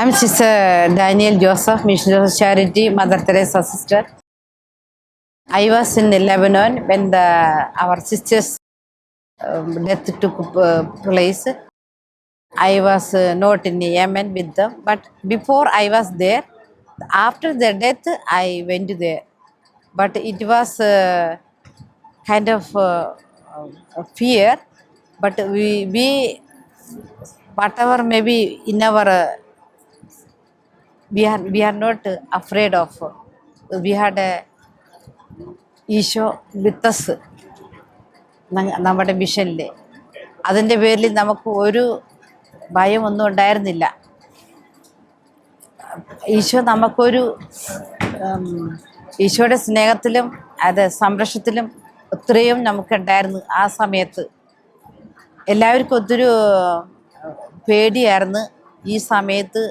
I'm Sister Daniel Joseph, Missionary of Charity, Mother Teresa Sister. I was in Lebanon when our sister's um, death took uh, place. I was uh, not in Yemen with them, but before I was there, after their death, I went there. But it was uh, kind of fear, but we, we whatever maybe in our uh, are we are not not of we had a Isho witness നമ്മുടെ മിഷനിൽ അതിന്റെ പേരിൽ നമുക്ക് ഒരു ഭയമൊന്നും ഉണ്ടായിരുന്നില്ല. ഈശോ നമുക്കൊരു ഈശോയുടെ സ്നേഹത്തിലും അത് സംരക്ഷണത്തിലും ഒത്തിരിയും നമുക്കുണ്ടായിരുന്നു ആ സമയത്ത്. എല്ലാവർക്കും ഒത്തിരി പേടിയായിരുന്നു ഈ സമയത്ത്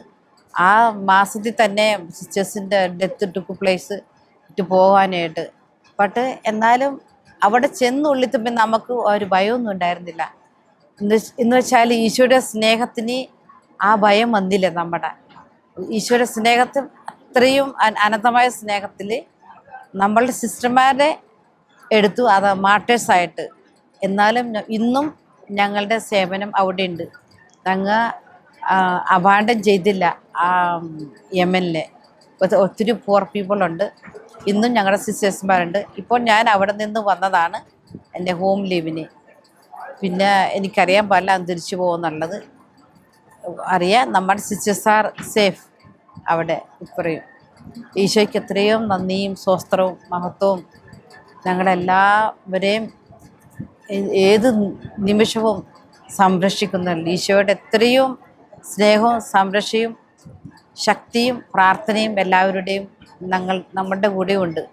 ആ മാസത്തിൽ തന്നെ സിസ്റ്റേഴ്സിന്റെ ഡെത്ത് ടുക്ക് പ്ലേസ് ഇട്ട് പോകാനായിട്ട്. ബട്ട് എന്നാലും അവിടെ ചെന്നുള്ളിത്തപ്പോൾ നമുക്ക് ഒരു ഭയമൊന്നും ഉണ്ടായിരുന്നില്ല. എന്ന് വെച്ചാൽ ഈശോയുടെ സ്നേഹത്തിന് ആ ഭയം വന്നില്ല നമ്മുടെ. ഈശോയുടെ സ്നേഹത്തിൽ അത്രയും അനന്തമായ സ്നേഹത്തിൽ നമ്മളുടെ സിസ്റ്റർമാരെ എടുത്തു. അത് മാർട്ടേഴ്സായിട്ട് എന്നാലും ഇന്നും ഞങ്ങളുടെ സേവനം അവിടെ ഉണ്ട് ഞങ്ങൾ അവാണ്ടം ചെയ്തില്ല. ആ യമനിലെ. ഒത്തിരി പുവർ പീപ്പിളുണ്ട് ഇന്നും ഞങ്ങളുടെ സിസ്റ്റേഴ്സ്മാരുണ്ട് ഇപ്പോൾ ഞാൻ അവിടെ നിന്ന് വന്നതാണ് എന്റെ ഹോം ലീവിന് പിന്നെ എനിക്കറിയാൻ പാടില്ല അത് തിരിച്ചു പോകുന്നുള്ളത് അറിയാം നമ്മുടെ സിസ്റ്റേഴ്സ് ആർ സേഫ് അവിടെ ഇത്രയും. ഈശോയ്ക്ക് എത്രയും നന്ദിയും സ്വസ്ത്രവും മഹത്വവും ഞങ്ങളെല്ലാവരെയും ഏത് നിമിഷവും സംരക്ഷിക്കുന്നുണ്ട്. ഈശോയുടെ എത്രയും സ്നേഹവും സംരക്ഷയും ശക്തിയും പ്രാർത്ഥനയും എല്ലാവരുടെയും ഞങ്ങൾ നമ്മുടെ കൂടെ ഉണ്ട്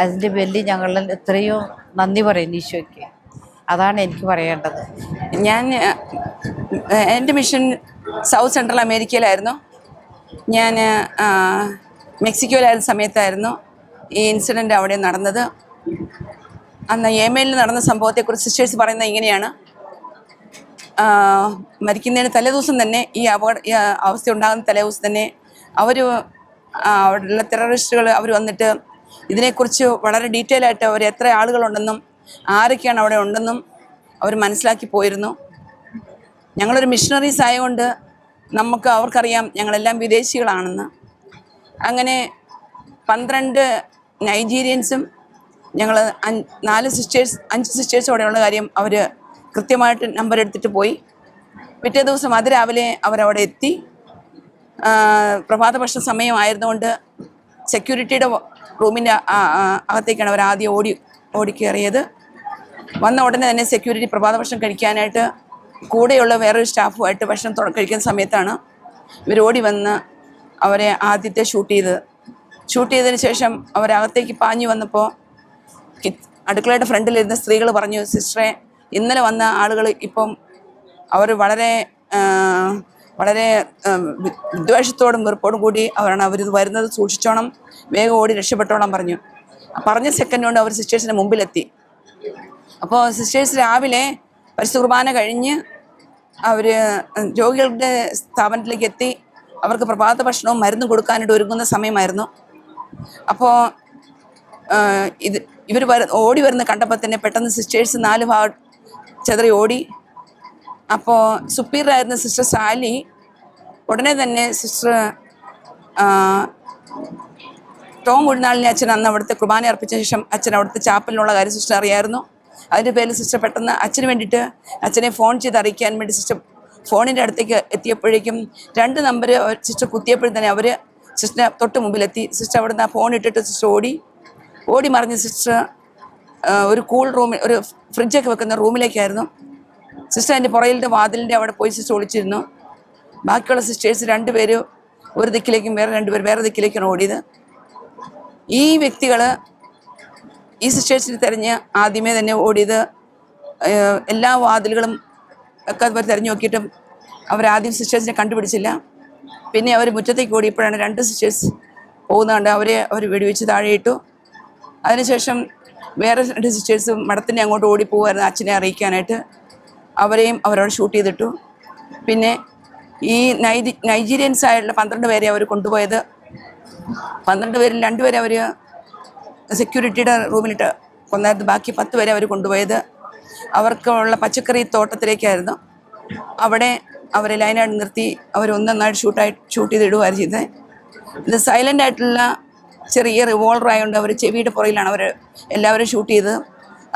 അതിന്റെ വലിയ ഞങ്ങൾ എത്രയോ നന്ദി പറയുന്നു ഈശോയ്ക്ക്. അതാണ് എനിക്ക് പറയേണ്ടത്. ഞാൻ എന്റെ മിഷൻ സൗത്ത് സെൻട്രൽ അമേരിക്കയിലായിരുന്നു. ഞാൻ മെക്സിക്കോയിലായിരുന്ന സമയത്തായിരുന്നു ഈ ഇൻസിഡന്റ് അവിടെ നടന്നത്. അന്ന് യമനിൽ നടന്ന സംഭവത്തെക്കുറിച്ച് സിസ്റ്റേഴ്സ് പറയുന്നത് ഇങ്ങനെയാണ്. മരിക്കുന്നതിന് തലേദിവസം തന്നെ ഈ അപകട അവസ്ഥ ഉണ്ടാകുന്ന തലേദിവസം തന്നെ അവർ അവിടെയുള്ള ടെററിസ്റ്റുകൾ അവർ വന്നിട്ട് ഇതിനെക്കുറിച്ച് വളരെ ഡീറ്റെയിൽ ആയിട്ട് അവർ എത്ര ആളുകളുണ്ടെന്നും ആരൊക്കെയാണ് അവിടെ ഉണ്ടെന്നും അവർ മനസ്സിലാക്കി പോയിരുന്നു. ഞങ്ങളൊരു മിഷണറീസ് ആയതുകൊണ്ട് നമുക്ക് അവർക്കറിയാം ഞങ്ങളെല്ലാം വിദേശികളാണെന്ന്. അങ്ങനെ പന്ത്രണ്ട് നൈജീരിയൻസും ഞങ്ങൾ നാല് സിസ്റ്റേഴ്സ് അഞ്ച് സിസ്റ്റേഴ്സും അവിടെയുള്ള കാര്യം അവർ കൃത്യമായിട്ട് നമ്പർ എടുത്തിട്ട് പോയി. പിറ്റേ ദിവസം അതിരാവിലെ അവരവിടെ എത്തി. പ്രഭാതപക്ഷ സമയമായിരുന്നുകൊണ്ട് സെക്യൂരിറ്റിയുടെ റൂമിന്റെ അകത്തേക്കാണ് അവർ ആദ്യം ഓടി ഓടിക്കേറിയത് വന്ന ഉടനെ തന്നെ സെക്യൂരിറ്റി പ്രഭാത ഭക്ഷണം കഴിക്കാനായിട്ട് കൂടെയുള്ള വേറൊരു സ്റ്റാഫുമായിട്ട് ഭക്ഷണം കഴിക്കുന്ന സമയത്താണ് ഇവർ ഓടി വന്ന് അവരെ ആദ്യത്തെ ഷൂട്ട് ചെയ്തത്. ഷൂട്ട് ചെയ്തതിന് ശേഷം അവരകത്തേക്ക് പാഞ്ഞു വന്നപ്പോൾ അടുക്കളയുടെ ഫ്രണ്ടിലിരുന്ന സ്ത്രീകൾ പറഞ്ഞു സിസ്റ്ററെ ഇന്നലെ വന്ന ആളുകൾ ഇപ്പം അവർ വളരെ വളരെ വിദ്വേഷത്തോടും വെറുപ്പോടും കൂടി അവരാണ് അവരിത് വരുന്നത് സൂക്ഷിച്ചോണം വേഗം ഓടി രക്ഷപ്പെട്ടോണം പറഞ്ഞു. പറഞ്ഞ സെക്കൻഡ് കൊണ്ട് അവർ സിസ്റ്റേഴ്സിന്റെ മുമ്പിലെത്തി. അപ്പോൾ സിസ്റ്റേഴ്സ് രാവിലെ പരിശുദ്ധ കുർബാന കഴിഞ്ഞ് അവർ രോഗികളുടെ സ്ഥാപനത്തിലേക്ക് എത്തി. അവർക്ക് പ്രഭാത ഭക്ഷണവും മരുന്നും കൊടുക്കാനായിട്ട് ഒരുങ്ങുന്ന സമയമായിരുന്നു. അപ്പോൾ ഇത് ഇവർ വര ഓടി വരുന്ന കണ്ടപ്പോൾ തന്നെ പെട്ടെന്ന് സിസ്റ്റേഴ്സ് നാല് ഭാഗം ചെതറി ഓടി. അപ്പോൾ സുപ്പീരിയറായിരുന്ന സിസ്റ്റർ സാലി ഉടനെ തന്നെ സിസ്റ്റർ ടോം ഉഴുന്നാളിനെ അച്ഛൻ അന്ന് അവിടുത്തെ കുർബാന അർപ്പിച്ച ശേഷം അച്ഛൻ അവിടുത്തെ ചാപ്പലിനുള്ള കാര്യം സിസ്റ്റർ അറിയായിരുന്നു. അതിന്റെ പേരിൽ സിസ്റ്റർ പെട്ടെന്ന് അച്ഛന് വേണ്ടിയിട്ട് അച്ഛനെ ഫോൺ ചെയ്ത് അറിയിക്കാൻ വേണ്ടി സിസ്റ്റർ ഫോണിന്റെ അടുത്തേക്ക് എത്തിയപ്പോഴേക്കും രണ്ട് നമ്പർ സിസ്റ്റർ കുത്തിയപ്പോഴും തന്നെ അവർ സിസ്റ്ററിന് തൊട്ട് മുമ്പിലെത്തി. സിസ്റ്റർ അവിടുന്ന് ആ ഫോൺ ഇട്ടിട്ട് സിസ്റ്റർ ഓടി. ഓടി മറിഞ്ഞ് സിസ്റ്റർ ഒരു കൂൾ റൂമിൽ ഒരു ഫ്രിഡ്ജൊക്കെ വെക്കുന്ന റൂമിലേക്കായിരുന്നു സിസ്റ്റർ എന്റെ പുറയിലത്തെ വാതിലിന്റെ അവിടെ പോയി സിസ്റ്റർ ഒളിച്ചിരുന്നു. ബാക്കിയുള്ള സിസ്റ്റേഴ്സ് രണ്ടുപേര് ഒരു ദിക്കിലേക്കും വേറെ രണ്ടുപേർ വേറെ ദിക്കിലേക്കാണ് ഓടിയത്. ഈ വ്യക്തികൾ ഈ സിസ്റ്റേഴ്സിനെ തിരഞ്ഞ് ആദ്യമേ തന്നെ ഓടിയത് എല്ലാ വാതിലുകളും ഒക്കെ അവർ തിരഞ്ഞു നോക്കിയിട്ടും അവരാദ്യം സിസ്റ്റേഴ്സിനെ കണ്ടുപിടിച്ചില്ല. പിന്നെ അവർ മുറ്റത്തേക്ക് ഓടിയപ്പോഴാണ് രണ്ട് സിസ്റ്റേഴ്സ് പോകുന്നതുകൊണ്ട് അവരെ അവർ വെടിവെച്ച് താഴെയിട്ടു അതിനുശേഷം വേറെ രണ്ട് സിസ്റ്റേഴ്സ് മഠത്തിന്റെ അങ്ങോട്ട് ഓടിപ്പോകുമായിരുന്നു അച്ഛനെ അറിയിക്കാനായിട്ട്. അവരെയും അവരോട് ഷൂട്ട് ചെയ്തിട്ടു. പിന്നെ ഈ നൈജി നൈജീരിയൻസ് ആയിട്ടുള്ള പന്ത്രണ്ട് പേരെ അവർ കൊണ്ടുപോയത്. പന്ത്രണ്ട് പേരിൽ രണ്ടുപേരെ അവർ സെക്യൂരിറ്റിയുടെ റൂമിലിട്ട് കൊന്നായിരുന്നു. ബാക്കി പത്ത് പേരെ അവർ കൊണ്ടുപോയത്. അവർക്കുള്ള പച്ചക്കറി തോട്ടത്തിലേക്കായിരുന്നു. അവിടെ അവരെ ലൈനായിട്ട് നിർത്തി. അവർ ഒന്നൊന്നായിട്ട് ഷൂട്ടായി ഷൂട്ട് ചെയ്തിടുകയായിരുന്നു ചെയ്തത് ഇത് സൈലന്റ് ആയിട്ടുള്ള ചെറിയ റിവോൾവർ ആയതുകൊണ്ട് അവർ ചെവിയുടെ പുറയിലാണ് അവർ എല്ലാവരും ഷൂട്ട് ചെയ്തത്.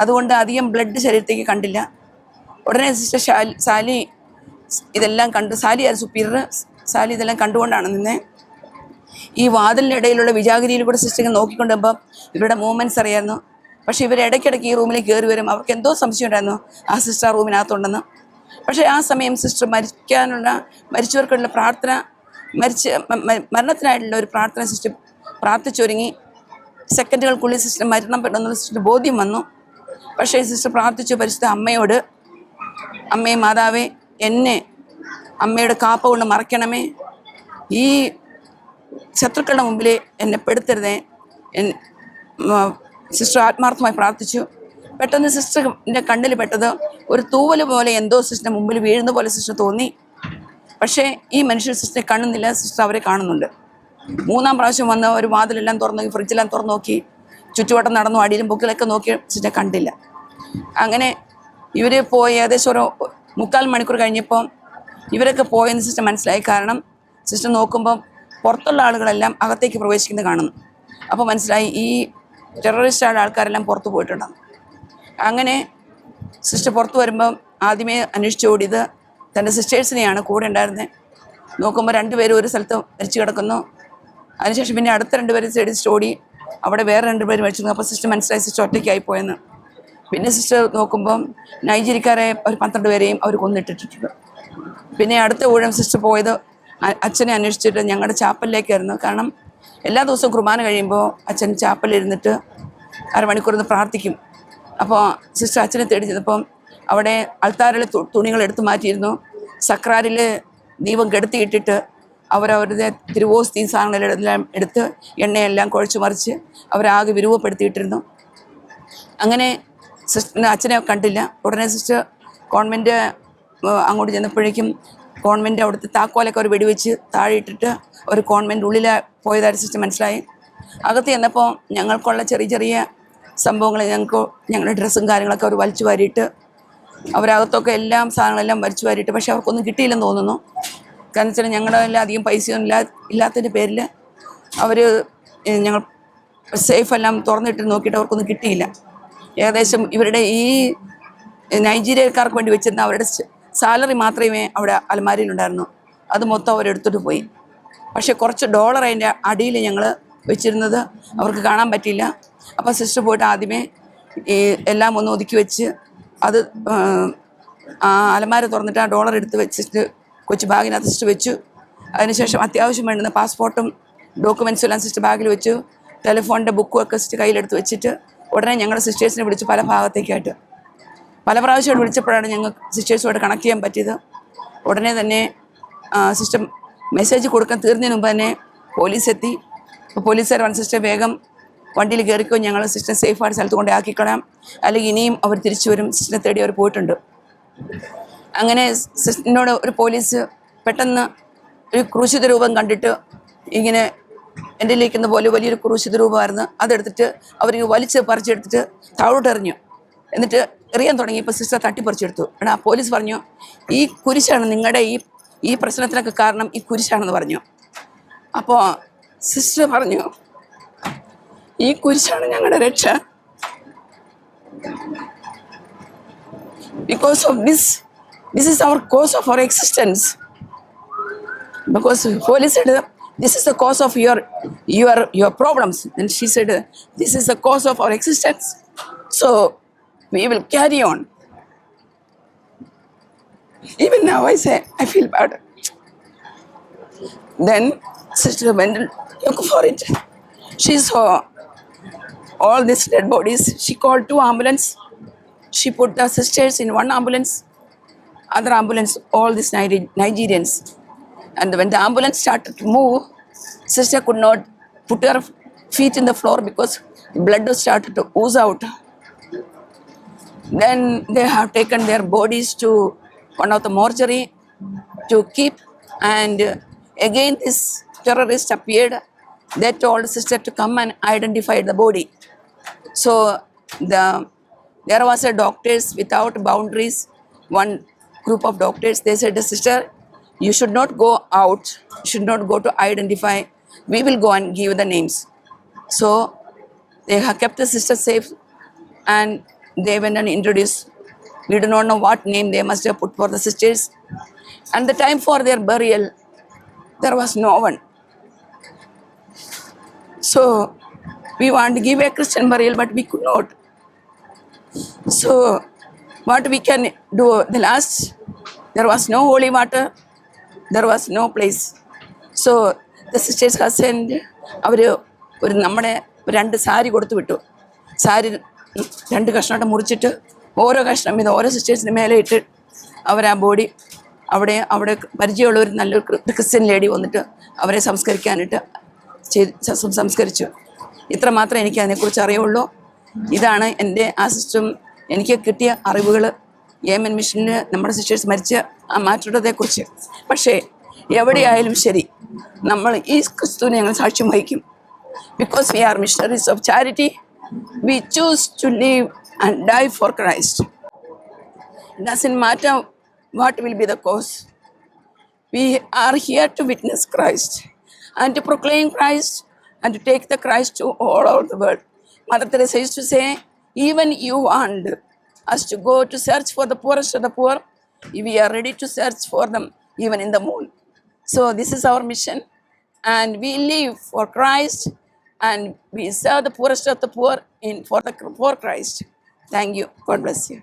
അതുകൊണ്ട് അധികം ബ്ലഡ് ശരീരത്തേക്ക് കണ്ടില്ല. ഉടനെ സിസ്റ്റർ സാലി ഇതെല്ലാം കണ്ട് സാലി ആയിരുന്നു സുപ്പീരിയർ. സാലി ഇതെല്ലാം കണ്ടുകൊണ്ടാണ് നിന്നെ. ഈ വാതിലിന്റെ ഇടയിലുള്ള വിജാഗിരിയിൽ കൂടെ സിസ്റ്റർ നോക്കിക്കൊണ്ട് പോകുമ്പോൾ ഇവരുടെ മൂവ്മെന്റ്സ് അറിയായിരുന്നു. പക്ഷേ ഇവർ ഇടയ്ക്കിടയ്ക്ക് ഈ റൂമിലേക്ക് കയറി വരും. അവർക്ക് എന്തോ സംശയം ഉണ്ടായിരുന്നു ആ സിസ്റ്റർ ആ റൂമിനകത്തുണ്ടെന്ന് പക്ഷേ ആ സമയം സിസ്റ്റർ മരിക്കാനുള്ള മരിച്ചവർക്കുള്ള പ്രാർത്ഥന മരിച്ച മരണത്തിനായിട്ടുള്ള ഒരു പ്രാർത്ഥന സിസ്റ്റർ പ്രാർത്ഥിച്ചൊരുങ്ങി. സെക്കൻഡുകൾക്കുള്ളിൽ സിസ്റ്റർ മരണപ്പെടുന്നുള്ള സിസ്റ്റർ ബോധ്യം വന്നു. പക്ഷേ സിസ്റ്റർ പ്രാർത്ഥിച്ചു പരിശുദ്ധ അമ്മയോട് അമ്മയെ മാതാവേ എന്നെ അമ്മയുടെ കാപ്പ കൊണ്ട് മറയ്ക്കണമേ. ഈ ശത്രുക്കളുടെ മുമ്പിൽ എന്നെ പെടുത്തരുതേ. സിസ്റ്റർ ആത്മാർത്ഥമായി പ്രാർത്ഥിച്ചു. പെട്ടെന്ന് സിസ്റ്ററിന്റെ കണ്ണിൽ പെട്ടത് ഒരു തൂവൽ പോലെ എന്തോ സിസ്റ്ററിന്റെ മുമ്പിൽ വീഴുന്ന പോലെ സിസ്റ്റർ തോന്നി. പക്ഷേ ഈ മനുഷ്യർ സിസ്റ്ററെ കാണുന്നില്ല സിസ്റ്റർ അവരെ കാണുന്നുണ്ട്. മൂന്നാം പ്രാവശ്യം വന്ന് ഒരു വാതിലെല്ലാം തുറന്നു നോക്കി ഫ്രിഡ്ജെല്ലാം തുറന്നു നോക്കി ചുറ്റുവട്ടം നടന്നു അടിയിലും പൊക്കിലൊക്കെ നോക്കി ചിറ്റ കണ്ടില്ല. അങ്ങനെ ഇവർ പോയി ഏകദേശം ഒരു മുക്കാൽ മണിക്കൂർ കഴിഞ്ഞപ്പോൾ ഇവരൊക്കെ പോയെന്ന് സിസ്റ്റം മനസ്സിലായി. കാരണം സിസ്റ്റം നോക്കുമ്പം പുറത്തുള്ള ആളുകളെല്ലാം അകത്തേക്ക് പ്രവേശിക്കുന്നത് കാണുന്നു. അപ്പോൾ മനസ്സിലായി ഈ ടെററിസ്റ്റ് ആയ ആൾക്കാരെല്ലാം പുറത്ത് പോയിട്ടുണ്ടെന്ന് അങ്ങനെ സിസ്റ്റർ പുറത്ത് വരുമ്പം ആദ്യമേ അന്വേഷിച്ച് ഓടിയത് തന്റെ സിസ്റ്റേഴ്സിനെയാണ്. കൂടെ ഉണ്ടായിരുന്നത് നോക്കുമ്പോൾ രണ്ടുപേരും ഒരു സ്ഥലത്ത് മരിച്ചു കിടക്കുന്നു. അതിനുശേഷം പിന്നെ അടുത്ത രണ്ടുപേരും സൈഡിൽ ഓടി അവിടെ വേറെ രണ്ടുപേരും മേടിച്ചിരുന്നു അപ്പോൾ സിസ്റ്റർ മനസ്സിലായി സിസ്റ്റർ ഒറ്റയ്ക്കായി പോയെന്ന്. പിന്നെ സിസ്റ്റർ നോക്കുമ്പം നൈജീരിക്കാരെ ഒരു പന്ത്രണ്ട് പേരെയും അവർ കൊന്നിട്ടിട്ടുണ്ട്. പിന്നെ അടുത്ത ഊഴം സിസ്റ്റർ പോയത് അച്ഛനെ അന്വേഷിച്ചിട്ട് ഞങ്ങളുടെ ചാപ്പലിലേക്കായിരുന്നു. കാരണം എല്ലാ ദിവസവും കുർബാന കഴിയുമ്പോൾ അച്ഛൻ ചാപ്പലിരുന്നിട്ട് അരമണിക്കൂർ നിന്ന് പ്രാർത്ഥിക്കും. അപ്പോൾ സിസ്റ്റർ അച്ഛനെ തേടി ചെന്നപ്പം അവിടെ അൾത്താരിലെ തുണികൾ എടുത്തു മാറ്റിയിരുന്നു. സക്രാരിൽ ദീപം കെടുത്തിയിട്ടിട്ട് അവരവരുടെ തിരുവോസ്തി സാധനങ്ങളെല്ലാം എടുത്ത് എണ്ണയെല്ലാം കുഴച്ച് മറിച്ച് അവരാകെ വിരൂപപ്പെടുത്തിയിട്ടിരുന്നു. അങ്ങനെ സിസ്റ്റർ അച്ഛനെ കണ്ടില്ല. ഉടനെ സിസ്റ്റർ കോൺവെന്റ് അങ്ങോട്ട് ചെന്നപ്പോഴേക്കും കോൺവെന്റ് അവിടുത്തെ താക്കോലൊക്കെ അവർ വെടിവെച്ച് താഴെ ഇട്ടിട്ട് ഒരു കോൺവെന്റ് ഉള്ളിൽ പോയതായിട്ട് സിസ്റ്റർ മനസ്സിലായി. അകത്ത് ചെന്നപ്പോൾ ഞങ്ങൾക്കുള്ള ചെറിയ ചെറിയ സംഭവങ്ങൾ ഞങ്ങൾക്ക് ഞങ്ങളുടെ ഡ്രസ്സും കാര്യങ്ങളൊക്കെ അവർ വലിച്ചു വാരിയിട്ട് അവരകത്തൊക്കെ എല്ലാം സാധനങ്ങളെല്ലാം വലിച്ചു വാരിയിട്ട് പക്ഷേ അവർക്കൊന്നും കിട്ടിയില്ലെന്ന് തോന്നുന്നു. കാരണം വെച്ചാൽ ഞങ്ങളുടെ എല്ലാം അധികം പൈസയൊന്നും ഇല്ലാ ഇല്ലാത്തതിന്റെ പേരിൽ അവർ ഞങ്ങൾ സേഫ് എല്ലാം തുറന്നിട്ട് നോക്കിയിട്ട് അവർക്കൊന്നും കിട്ടിയില്ല. ഏകദേശം ഇവരുടെ ഈ നൈജീരിയക്കാർക്ക് വേണ്ടി വെച്ചിരുന്ന അവരുടെ സാലറി മാത്രമേ അവിടെ അലമാരിയിലുണ്ടായിരുന്നു. അത് മൊത്തം അവരെടുത്തിട്ട് പോയി. പക്ഷേ കുറച്ച് ഡോളർ അതിന്റെ അടിയിൽ ഞങ്ങൾ വെച്ചിരുന്നത് അവർക്ക് കാണാൻ പറ്റിയില്ല. അപ്പോൾ സിസ്റ്റർ പോയിട്ട് ആദ്യമേ ഈ എല്ലാം ഒന്ന് ഒതുക്കി വെച്ച് അത് ആ, അലമാര തുറന്നിട്ട് ആ ഡോളർ എടുത്ത് വെച്ചിട്ട് കൊച്ചു ബാഗിനകത്ത് സിസ്റ്റർ വെച്ചു. അതിനുശേഷം അത്യാവശ്യം വേണ്ടുന്ന പാസ്പോർട്ടും ഡോക്യുമെൻസും എല്ലാം സിസ്റ്റർ ബാഗിൽ വെച്ചു. ടെലിഫോണിന്റെ ബുക്കും ഒക്കെ സിസ്റ്റർ കയ്യിലെടുത്ത് വെച്ചിട്ട് ഉടനെ ഞങ്ങളുടെ സിസ്റ്റേഴ്സിനെ വിളിച്ചു പല ഭാഗത്തേക്കായിട്ട്. പല പ്രാവശ്യം വിളിച്ചപ്പോഴാണ് ഞങ്ങൾ സിസ്റ്റേഴ്സുമായിട്ട് കണക്ട് ചെയ്യാൻ പറ്റിയത്. ഉടനെ തന്നെ സിസ്റ്റം മെസ്സേജ് കൊടുക്കാൻ തീർന്നതിന് മുമ്പ് തന്നെ പോലീസ് എത്തി. പോലീസുകാർ വൺ സിസ്റ്റർ വേഗം വണ്ടിയിൽ കയറിക്കോ ഞങ്ങൾ സിസ്റ്റം സേഫായിട്ട് സ്ഥലത്ത് കൊണ്ടാക്കിക്കളാം അല്ലെങ്കിൽ ഇനിയും അവർ തിരിച്ചു വരും. സിസ്റ്ററെ തേടി അവർ പോയിട്ടുണ്ട്. അങ്ങനെ സിസ്റ്ററിനോട് ഒരു പോലീസ് പെട്ടെന്ന് ഒരു ക്രൂശിത രൂപം കണ്ടിട്ട് ഇങ്ങനെ എന്റെ ലേക്കുന്ന പോലെ വലിയൊരു ക്രൂശിത രൂപമായിരുന്നു. അതെടുത്തിട്ട് അവർ വലിച്ച് പറിച്ചെടുത്തിട്ട് താഴോട്ട് എറിഞ്ഞു. എന്നിട്ട് എറിയാൻ തുടങ്ങിയപ്പോൾ സിസ്റ്റർ തട്ടിപ്പറിച്ചെടുത്തു. ആ പോലീസ് പറഞ്ഞു ഈ കുരിശാണ് നിങ്ങളുടെ ഈ ഈ പ്രശ്നത്തിനൊക്കെ കാരണം ഈ കുരിശാണെന്ന് പറഞ്ഞു. അപ്പോൾ സിസ്റ്റർ പറഞ്ഞു ഈ കുരിശാണ് ഞങ്ങളുടെ രക്ഷ. Because of this this is our cause of our existence. Because police said this is the cause of your your your problems. And she said this is the cause of our existence. So we will carry on. Even now i say i feel bad. Then sister went look for it. She saw all these dead bodies. She called two ambulance. She put the sisters in one ambulance, other ambulance, all these Nigerians. And when the ambulance started to move, sister could not put her feet in the floor because blood started to ooze out. Then they have taken their bodies to one of the mortuary to keep And again, this terrorist appeared. They told sister to come and identify the body. So the there was a doctors without boundaries. One group of doctors they said, The sister, you should not go out. You should not go to identify. We will go and give the names. So they have kept the sister safe, and they went and introduced. We do not know what name they must have put for the sisters. And the time for their burial, there was no one. So we want to give a Christian burial, but we could not. So what we can do? The last, there was no holy water, there was no place. So the sisters sent അവർ ഒരു നമ്മുടെ രണ്ട് സാരി കൊടുത്തു വിട്ടു സാരി രണ്ട് കഷ്ണമായിട്ട് മുറിച്ചിട്ട് ഓരോ കഷ്ണം ഇത് ഓരോ സിസ്റ്റേഴ്സിന് മേലെ ഇട്ട് അവർ ആ ബോഡി അവിടെ അവിടെ പരിചയമുള്ള ഒരു നല്ലൊരു ക്രിസ്ത്യൻ ലേഡി വന്നിട്ട് അവരെ സംസ്കരിക്കാനായിട്ട് സംസ്കരിച്ചു ഇത്ര മാത്രമേ എനിക്ക് അതിനെക്കുറിച്ച് അറിയുള്ളൂ ഇതാണ് എന്റെ ആ സിസ്റ്റം എനിക്ക് കിട്ടിയ അറിവുകൾ ഏമൻ മിഷനിൽ നമ്മുടെ സിസ്റ്റേഴ്സ് മരിച്ച ആ മാറ്റുടതയെക്കുറിച്ച് പക്ഷേ എവിടെയായാലും ശരി നമ്മൾ ഈ ക്രിസ്തുവിനെ ഞങ്ങൾ സാക്ഷ്യം വഹിക്കും. Because we are missionaries of charity we choose to live and die for Christ doesn't matter what will be the cause we are here to witness Christ and to proclaim Christ and to take the Christ to all over the world Mother Teresa to say even you want us to go to search for the poorest of the poor, we are ready to search for them even in the moon. So this is our mission and we live for Christ and we serve the poorest of the poor in for the for Christ. Thank you. God bless you.